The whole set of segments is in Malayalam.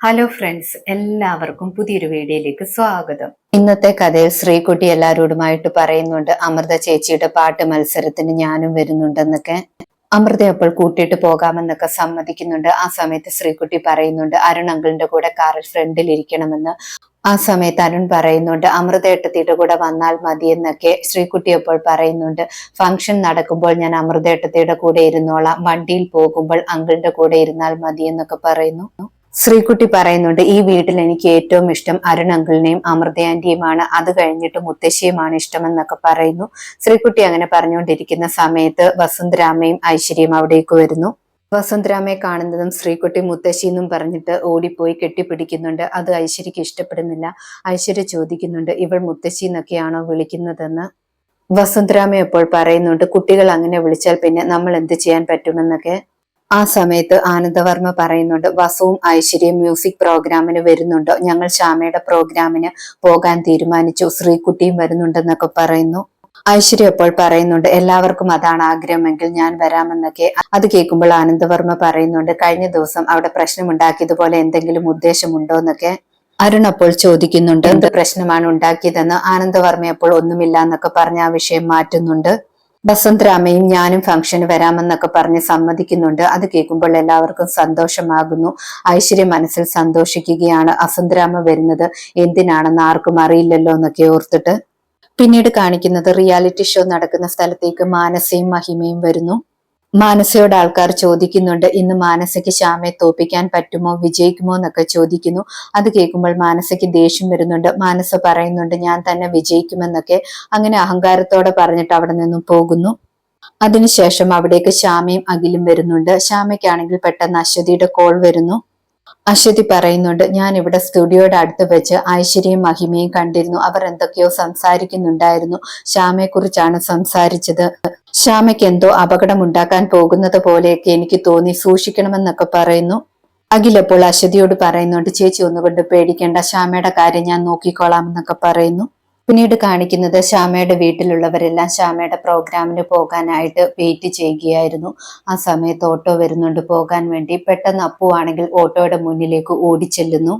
ഹലോ ഫ്രണ്ട്സ് എല്ലാവർക്കും പുതിയൊരു വീഡിയോയിലേക്ക് സ്വാഗതം. ഇന്നത്തെ കഥയിൽ ശ്രീകുട്ടി എല്ലാവരോടുമായിട്ട് പറയുന്നുണ്ട് അമൃത ചേച്ചിയുടെ പാട്ട് മത്സരത്തിന് ഞാനും വരുന്നുണ്ടെന്നൊക്കെ. അമൃത അപ്പോൾ കൂട്ടിയിട്ട് പോകാമെന്നൊക്കെ സമ്മതിക്കുന്നുണ്ട്. ആ സമയത്ത് ശ്രീകുട്ടി പറയുന്നുണ്ട് അരുൺ അങ്കിളിന്റെ കൂടെ കാറിൽ ഫ്രണ്ടിൽ ഇരിക്കണമെന്ന്. ആ സമയത്ത് അരുൺ പറയുന്നുണ്ട് അമൃതേട്ടത്തിയുടെ കൂടെ വന്നാൽ മതിയെന്നൊക്കെ ശ്രീകുട്ടി അപ്പോൾ പറയുന്നുണ്ട്. ഫംഗ്ഷൻ നടക്കുമ്പോൾ ഞാൻ അമൃതേട്ടത്തിയുടെ കൂടെ ഇരുന്നോളാം. വണ്ടിയിൽ പോകുമ്പോൾ അങ്കിളിന്റെ കൂടെ ഇരുന്നാൽ മതി എന്നൊക്കെ പറയുന്നു. ശ്രീകുട്ടി പറയുന്നുണ്ട് ഈ വീട്ടിൽ എനിക്ക് ഏറ്റവും ഇഷ്ടം അരുൺ അങ്കിളിനെയും അമൃത ആന്റിയുമാണ്. അത് കഴിഞ്ഞിട്ട് മുത്തശ്ശിയുമാണ് ഇഷ്ടമെന്നൊക്കെ പറയുന്നു. ശ്രീകുട്ടി അങ്ങനെ പറഞ്ഞുകൊണ്ടിരിക്കുന്ന സമയത്ത് വസുന്ധരാമയും ഐശ്വര്യയും അവിടേക്ക് വരുന്നു. വസുന്ധരാമയെ കാണുന്നതും ശ്രീകുട്ടി മുത്തശ്ശി എന്നും പറഞ്ഞിട്ട് ഓടിപ്പോയി കെട്ടിപ്പിടിക്കുന്നുണ്ട്. അത് ഐശ്വര്യക്ക് ഇഷ്ടപ്പെടുന്നില്ല. ഐശ്വര്യ ചോദിക്കുന്നുണ്ട് ഇവൾ മുത്തശ്ശി എന്നൊക്കെയാണോ വിളിക്കുന്നതെന്ന്? വസുന്ധരാമ എപ്പോൾ പറയുന്നുണ്ട് കുട്ടികൾ അങ്ങനെ വിളിച്ചാൽ പിന്നെ നമ്മൾ എന്ത് ചെയ്യാൻ പറ്റുമെന്നൊക്കെ? ആ സമയത്ത് ആനന്ദവർമ്മ പറയുന്നുണ്ട് വസുവും ഐശ്വര്യം മ്യൂസിക് പ്രോഗ്രാമിന് വരുന്നുണ്ടോ? ഞങ്ങൾ ശ്യാമയുടെ പ്രോഗ്രാമിന് പോകാൻ തീരുമാനിച്ചു ശ്രീകുട്ടിയും വരുന്നുണ്ടെന്നൊക്കെ പറയുന്നു. ഐശ്വര്യ അപ്പോൾ പറയുന്നുണ്ട് എല്ലാവർക്കും അതാണ് ആഗ്രഹമെങ്കിൽ ഞാൻ വരാമെന്നൊക്കെ. അത് കേൾക്കുമ്പോൾ ആനന്ദവർമ്മ പറയുന്നുണ്ട് കഴിഞ്ഞ ദിവസം അവിടെ പ്രശ്നമുണ്ടാക്കിയതുപോലെ എന്തെങ്കിലും ഉദ്ദേശമുണ്ടോ എന്നൊക്കെ അരുൺ അപ്പോൾ ചോദിക്കുന്നുണ്ട് എന്ത് പ്രശ്നമാണ് ഉണ്ടാക്കിയതെന്ന്? ആനന്ദവർമ്മ അപ്പോൾ ഒന്നുമില്ല എന്നൊക്കെ പറഞ്ഞ ആ വിഷയം മാറ്റുന്നുണ്ട്. ബസന്തരാമയും ഞാനും ഫംഗ്ഷന് വരാമെന്നൊക്കെ പറഞ്ഞ് സമ്മതിക്കുന്നുണ്ട്. അത് കേൾക്കുമ്പോൾ എല്ലാവർക്കും സന്തോഷമാകുന്നു. ഐശ്വര്യ മനസ്സിൽ സന്തോഷിക്കുകയാണ് അസന്തരാമ വരുന്നത്. എന്തിനാണെന്ന് ആർക്കും അറിയില്ലല്ലോ എന്നൊക്കെ ഓർത്തിട്ട്. പിന്നീട് കാണിക്കുന്നത് റിയാലിറ്റി ഷോ നടക്കുന്ന സ്ഥലത്തേക്ക് മാനസയും മഹിമയും വരുന്നു. മാനസയോട് ആൾക്കാർ ചോദിക്കുന്നുണ്ട് ഇന്ന് മാനസയ്ക്ക് ശ്യാമയെ തോപ്പിക്കാൻ പറ്റുമോ? വിജയിക്കുമോ? എന്നൊക്കെ ചോദിക്കുന്നു. അത് കേൾക്കുമ്പോൾ മാനസയ്ക്ക് ദേഷ്യം വരുന്നുണ്ട്. മാനസ പറയുന്നുണ്ട് ഞാൻ തന്നെ വിജയിക്കുമെന്നൊക്കെ. അങ്ങനെ അഹങ്കാരത്തോടെ പറഞ്ഞിട്ട് അവിടെ നിന്നും പോകുന്നു. അതിനുശേഷം അവിടേക്ക് ശ്യാമയും അഖിലും വരുന്നുണ്ട്. ശ്യാമയ്ക്കാണെങ്കിൽ പെട്ടെന്ന് അശ്വതിയുടെ കോൾ വരുന്നു. അശ്വതി പറയുന്നുണ്ട് ഞാൻ ഇവിടെ സ്റ്റുഡിയോയുടെ അടുത്ത് വെച്ച് ഐശ്വര്യയും മഹിമയും കണ്ടിരുന്നു. അവർ എന്തൊക്കെയോ സംസാരിക്കുന്നുണ്ടായിരുന്നു. ശ്യാമയെ കുറിച്ചാണ് സംസാരിച്ചത്. ശ്യാമയ്ക്ക് എന്തോ അപകടം ഉണ്ടാക്കാൻ പോകുന്നത് പോലെയൊക്കെ എനിക്ക് തോന്നി. സൂക്ഷിക്കണമെന്നൊക്കെ പറയുന്നു. അഖിലപ്പോൾ അശ്വതിയോട് പറയുന്നുണ്ട് ചേച്ചി ഒന്നുകൊണ്ട് പേടിക്കേണ്ട. ശ്യാമയുടെ കാര്യം ഞാൻ നോക്കിക്കോളാം എന്നൊക്കെ പറയുന്നു. പിന്നീട് കാണിക്കുന്നത് ശ്യാമയുടെ വീട്ടിലുള്ളവരെല്ലാം ശ്യാമയുടെ പ്രോഗ്രാമിന് പോകാനായിട്ട് വെയിറ്റ് ചെയ്യുകയായിരുന്നു. ആ സമയത്ത് ഓട്ടോ വരുന്നുണ്ട്. പോകാൻ വേണ്ടി പെട്ടെന്ന് അപ്പു ആണെങ്കിൽ ഓട്ടോയുടെ മുന്നിലേക്ക് ഓടിച്ചെല്ലുന്നു.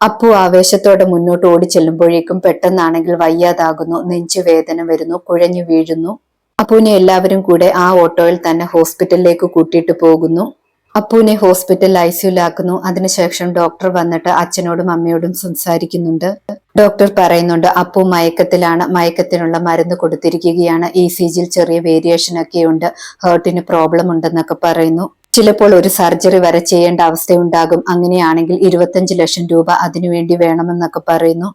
അപ്പു ആവേശത്തോടെ മുന്നോട്ട് ഓടിച്ചെല്ലുമ്പോഴേക്കും പെട്ടെന്നാണെങ്കിൽ വയ്യാതാകുന്നു. നെഞ്ചുവേദന വരുന്നു. കുഴഞ്ഞു വീഴുന്നു. അപ്പുവിനെ എല്ലാവരും കൂടെ ആ ഓട്ടോയിൽ തന്നെ ഹോസ്പിറ്റലിലേക്ക് കൂട്ടിയിട്ട് പോകുന്നു. അപ്പുവിനെ ഹോസ്പിറ്റൽ ഐസിയുലാക്കുന്നു അതിനുശേഷം ഡോക്ടർ വന്നിട്ട് അച്ഛനോടും അമ്മയോടും സംസാരിക്കുന്നുണ്ട്. ഡോക്ടർ പറയുന്നുണ്ട് അപ്പു മയക്കത്തിലാണ് മയക്കത്തിനുള്ള മരുന്ന് കൊടുത്തിരിക്കുകയാണ്. ഇ സി ജിയിൽ ചെറിയ വേരിയേഷൻ ഒക്കെ ഉണ്ട് ഹേർട്ടിന് പ്രോബ്ലം ഉണ്ടെന്നൊക്കെ പറയുന്നു. ചിലപ്പോൾ ഒരു സർജറി വരെ ചെയ്യേണ്ട അവസ്ഥയുണ്ടാകും അങ്ങനെയാണെങ്കിൽ ഇരുപത്തഞ്ച് ലക്ഷം രൂപ അതിനുവേണ്ടി വേണമെന്നൊക്കെ പറയുന്നു.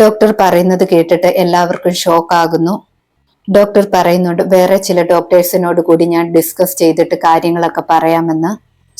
ഡോക്ടർ പറയുന്നത് കേട്ടിട്ട് എല്ലാവർക്കും ഷോക്ക് ആകുന്നു. ഡോക്ടർ പറയുന്നുണ്ട് വേറെ ചില ഡോക്ടേഴ്സിനോട് കൂടി ഞാൻ ഡിസ്കസ് ചെയ്തിട്ട് കാര്യങ്ങളൊക്കെ പറയാമെന്ന്.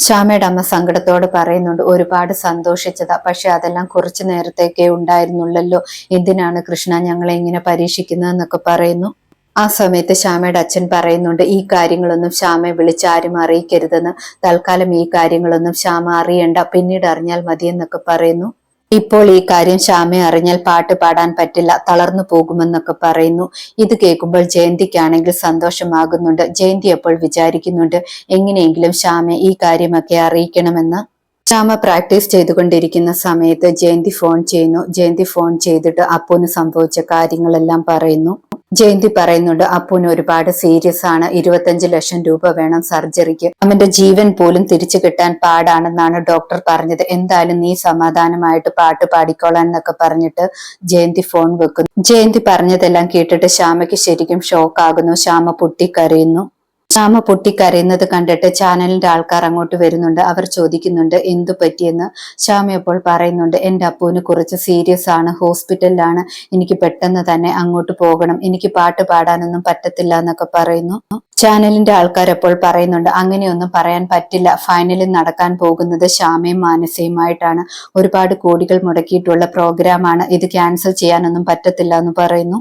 ശ്യാമയുടെ അമ്മ സങ്കടത്തോട് പറയുന്നുണ്ട് ഒരുപാട് സന്തോഷിച്ചതാ. പക്ഷെ അതെല്ലാം കുറച്ചു നേരത്തേക്കേ ഉണ്ടായിരുന്നുള്ളല്ലോ. എന്തിനാണ് കൃഷ്ണ ഞങ്ങളെ ഇങ്ങനെ പരീക്ഷിക്കുന്നതെന്നൊക്കെ പറയുന്നു? ആ സമയത്ത് ശ്യാമയുടെ അച്ഛൻ പറയുന്നുണ്ട് ഈ കാര്യങ്ങളൊന്നും ശ്യാമയെ വിളിച്ച് ആരും അറിയിക്കരുതെന്ന്. തൽക്കാലം ഈ കാര്യങ്ങളൊന്നും ശ്യാമ അറിയണ്ട. പിന്നീട് അറിഞ്ഞാൽ മതിയെന്നൊക്കെ പറയുന്നു. ഇപ്പോൾ ഈ കാര്യം ശ്യാമെ അറിഞ്ഞാൽ പാട്ട് പാടാൻ പറ്റില്ല തളർന്നു പോകുമെന്നൊക്കെ പറയുന്നു. ഇത് കേൾക്കുമ്പോൾ ജയന്തിക്കാണെങ്കിൽ സന്തോഷമാകുന്നുണ്ട്. ജയന്തി അപ്പോൾ വിചാരിക്കുന്നുണ്ട് എങ്ങനെയെങ്കിലും ശ്യാമെ ഈ കാര്യമൊക്കെ അറിയിക്കണമെന്ന്? ശ്യാമ പ്രാക്ടീസ് ചെയ്തുകൊണ്ടിരിക്കുന്ന സമയത്ത് ജയന്തി ഫോൺ ചെയ്യുന്നു. ജയന്തി ഫോൺ ചെയ്തിട്ട് അപ്പൂന് സംഭവിച്ച കാര്യങ്ങളെല്ലാം പറയുന്നു. ജയന്തി പറയുന്നുണ്ട് അപ്പൂന് ഒരുപാട് സീരിയസ് ആണ്. ഇരുപത്തഞ്ച് ലക്ഷം രൂപ വേണം സർജറിക്ക്. അവന്റെ ജീവൻ പോലും തിരിച്ചു കിട്ടാൻ പാടാണെന്നാണ് ഡോക്ടർ പറഞ്ഞത്. എന്തായാലും നീ സമാധാനമായിട്ട് പാട്ട് പാടിക്കോളാൻ എന്നൊക്കെ പറഞ്ഞിട്ട് ജയന്തി ഫോൺ വെക്കുന്നു. ജയന്തി പറഞ്ഞതെല്ലാം കേട്ടിട്ട് ശ്യാമയ്ക്ക് ശരിക്കും ഷോക്ക് ആകുന്നു. ശ്യാമ പൊട്ടിക്കരയുന്നു. ശ്യാമ പൊട്ടിക്കരയുന്നത് കണ്ടിട്ട് ചാനലിന്റെ ആൾക്കാർ അങ്ങോട്ട് വരുന്നുണ്ട്. അവർ ചോദിക്കുന്നുണ്ട് എന്തു പറ്റിയെന്ന്? ശ്യാമ അപ്പോൾ പറയുന്നുണ്ട് എന്റെ അപ്പുവിന് കുറച്ച് സീരിയസ് ആണ് ഹോസ്പിറ്റലിലാണ് എനിക്ക് പെട്ടെന്ന് തന്നെ അങ്ങോട്ട് പോകണം. എനിക്ക് പാട്ട് പാടാനൊന്നും പറ്റത്തില്ല എന്നൊക്കെ പറയുന്നു. ചാനലിന്റെ ആൾക്കാർ അപ്പോൾ പറയുന്നുണ്ട് അങ്ങനെയൊന്നും പറയാൻ പറ്റില്ല. ഫൈനലിൽ നടക്കാൻ പോകുന്നത് ശ്യാമയും മാനസയുമായിട്ടാണ്. ഒരുപാട് കോടികൾ മുടക്കിയിട്ടുള്ള പ്രോഗ്രാമാണ് ഇത് ക്യാൻസൽ ചെയ്യാനൊന്നും പറ്റത്തില്ല എന്ന് പറയുന്നു.